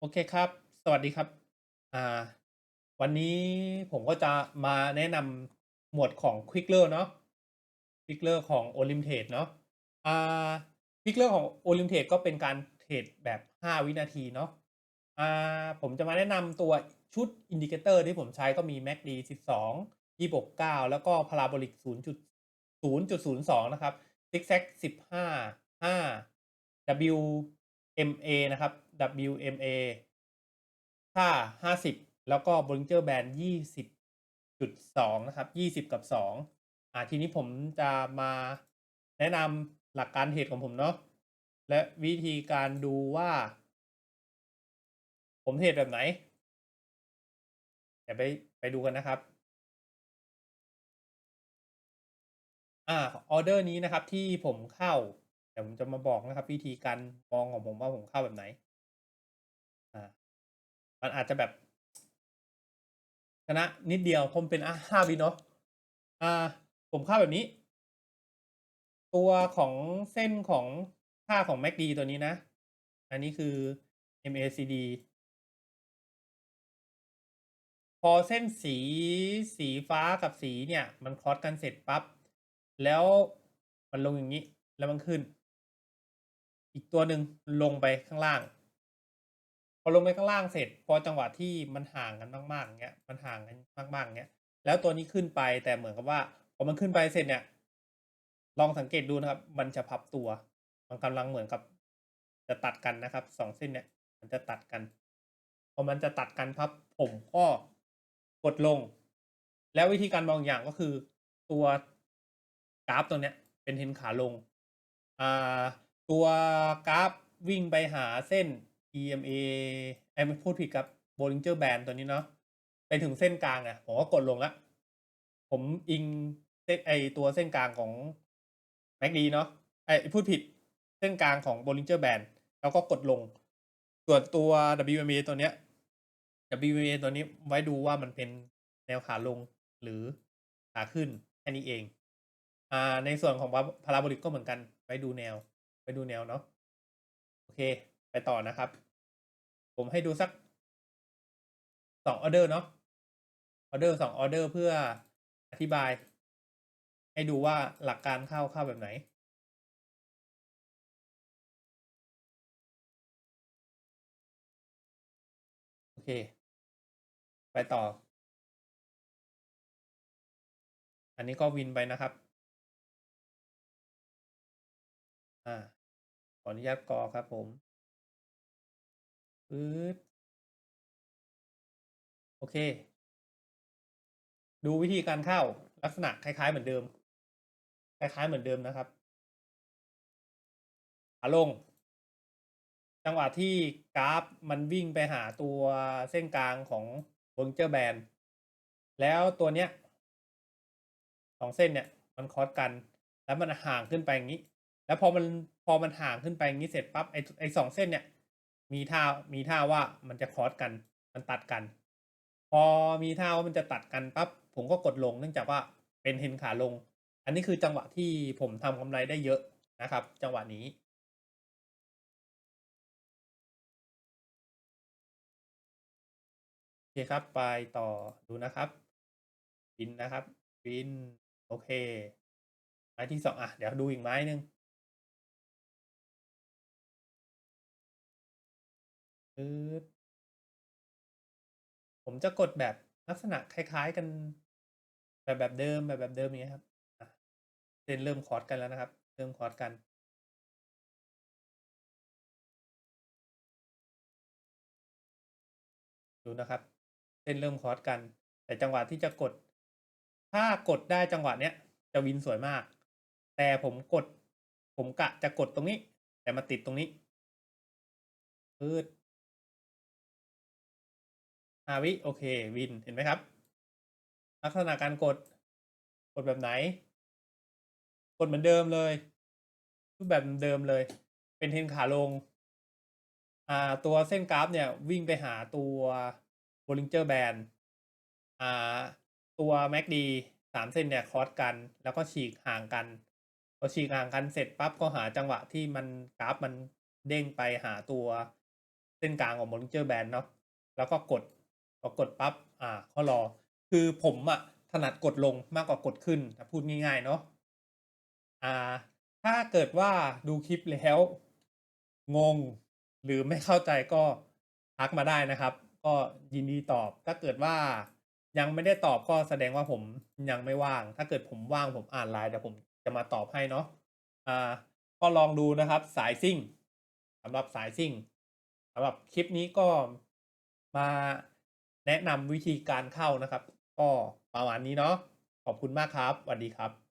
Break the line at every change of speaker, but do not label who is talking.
โอเคครับ สวัสดีครับ อ่า วันนี้ผมก็จะมาแนะนำหมวดของ Quickler เนาะ Quickler ของ Olymtrade เนาะ อ่า Quickler ของ Olymtrade ก็เป็นการเทรดแบบ 5 วินาทีเนาะ อ่า ผมจะมาแนะนำตัวชุดอินดิเคเตอร์ที่ผมใช้ก็มี MACD 12 269 แล้วก็ Parabolic 0.0.02 นะครับ Zigzag 15 5 WMA นะครับ WMA ค่า 50 แล้วก็ Bollinger Band 20.2 นะครับ 20 กับ 2 อ่าทีนี้ผมจะมาแนะนำหลักการเทรดของผมเนาะและวิธีการดูว่า ผมเทรดแบบไหนเดี๋ยวไปไปดูกันนะครับอ่าออเดอร์นี้นะครับที่ผมเข้าเดี๋ยวผมจะมาบอกนะครับ วิธีการมองของผมว่าผมเข้าแบบไหน มันอาจจะแบบชนะนิดเดียวเพราะมันเป็นอ่าวิเนาะอ่า ผมเข้าแบบนี้ ตัวของเส้นของค่าของ MACD ตัวนี้นะ อันนี้คือ MACD พอเส้นสีสีฟ้ากับสีเนี่ย มันครอสกันเสร็จปั๊บแล้วมันลงอย่างนี้ แล้วมันขึ้น อีกตัวหนึ่งลงไปข้างล่าง อลงไปข้างล่างเสร็จ พอจังหวะที่มันห่างกันมากๆอย่างเงี้ยมันห่างกันมากๆอย่างเงี้ยแล้วตัวนี้ขึ้นไปแต่เหมือนกับว่าพอมันขึ้นไปเสร็จเนี่ย ลองสังเกตดูนะครับ มันจะพับตัว มันกำลังเหมือนกับ จะตัดกันนะครับ2เส้นเนี่ย มันจะตัดกันพอมันจะตัดกันพับ ผมก็กดลง แล้ววิธีการมองอย่างก็คือ ตัวกราฟตัวเนี้ย เป็นเทรนขาลงอ่าตัวกราฟวิ่งไปหาเส้น EMA เอ๊ยพูดผิดครับ Bollinger Band ตัวนี้เนาะไปถึงเส้นกลางอะผมก็กดลงแล้วผมอิงเส้นไอตัวเส้นกลางของ MACD เนาะเอ๊ยพูดผิดเส้นกลางของ Bollinger Band แล้วก็กดลง ส่วนตัว WMA ตัวเนี้ย WMA ตัวนี้ไว้ดูว่ามันเป็นแนวขาลงหรือขาขึ้นแค่นี้เอง อ่า ในส่วนของพา Parabolic ก็เหมือนกันไว้ดูแนวไว้ดูแนวเนาะ โอเค ไปต่อนะครับ ผมให้ดูสัก2องอร์เดอร์เนาะออเดอร์2องอร์เดอร์เพื่ออธิบาย ให้ดูว่าหลักการเข้าเข้าแบบไหน โอเค ไปต่อ อันนี้ก็วินไปนะครับ อ่าขออนุญาตกรอครับผม ปื๊ดโอเค ดูวิธีการเข้าลักษณะคล้าย ๆ เหมือนเดิม คล้าย ๆ เหมือนเดิมนะครับขาลง จังหวะที่กราฟมันวิ่งไปหาตัวเส้นกลางของ Bollinger Band แล้วตัวเนี้ย2เส้นเนี่ยมันคอสกัน แล้วมันห่างขึ้นไปอย่างงี้ แล้วพอมันพอมันห่างขึ้นไปอย่างงี้เสร็จปั๊บไอไอ้2เส้นเนี่ย มีท่ามีท่าว่ามันจะครอสกัน มันตัดกัน พอมีท่าว่ามันจะตัดกันปั๊บผมก็กดลง เนื่องจากว่าเป็นเทนขาลง อันนี้คือจังหวะที่ผมทำกำไรได้เยอะนะครับ จังหวะนี้ โอเคครับ ไปต่อดูนะครับวินนะครับวินโอเค ไม้ที่2องอะ เดี๋ยวดูอีกไม้หนึ่ง ปื๊ดผมจะกดแบบลักษณะคล้ายๆ กัน แบบแบบเดิมแบบแบบเดิมอย่างเงี้ยครับเส้นเริ่มคอรอสกันแล้วนะครับ เริ่มคอรอสกัน ดูนะครับเส้นเริ่มคอรอสกัน แต่จังหวะที่จะกด ถ้ากดได้จังหวะเนี้ยจะวินสวยมาก แต่ผมกด ผมกะจะกดตรงนี้ แต่มาติดตรงนี้ปื๊ด 5วิโอเควินเห็นไหมครับ ลักษณะการกดกดแบบไหน กดเหมือนเดิมเลย รูปแบบเดิมเลย เป็นเทนขาลง อ่าตัวเส้นกราฟเนี่ยวิ่งไปหาตัว Bollinger Band อ่าตัว MACD 3เส้นเนี่ยคอสกัน แล้วก็ฉีกห่างกันพอฉีกห่างกันเสร็จปั๊บก็หาจังหวะที่มันกราฟมันเด้งไปหาตัวเส้นกลางของ Bollinger Band เนาะแล้วก็กด อกดปั๊บอ่าก็รอ คือผมอะถนัดกดลงมากกว่ากดขึ้นถ้าพูดง่ายๆเนาะอ่า ถ้าเกิดว่าดูคลิปแล้ว งง หรือไม่เข้าใจก็ทักมาได้นะครับ ก็ยินดีตอบถ้าเกิดว่ายังไม่ได้ตอบก็แสดงว่าผมยังไม่ว่าง ถ้าเกิดผมว่างผมอ่านไลน์เดี๋ยวผมจะมาตอบให้เนาะอ่าก็ลองดูนะครับสายซิ่งสำหรับสายซิ่งสำหรับคลิปนี้ก็มา แนะนำวิธีการเข้านะครับ ก็ประมาณนี้เนาะขอบคุณมากครับสวัสดีครับ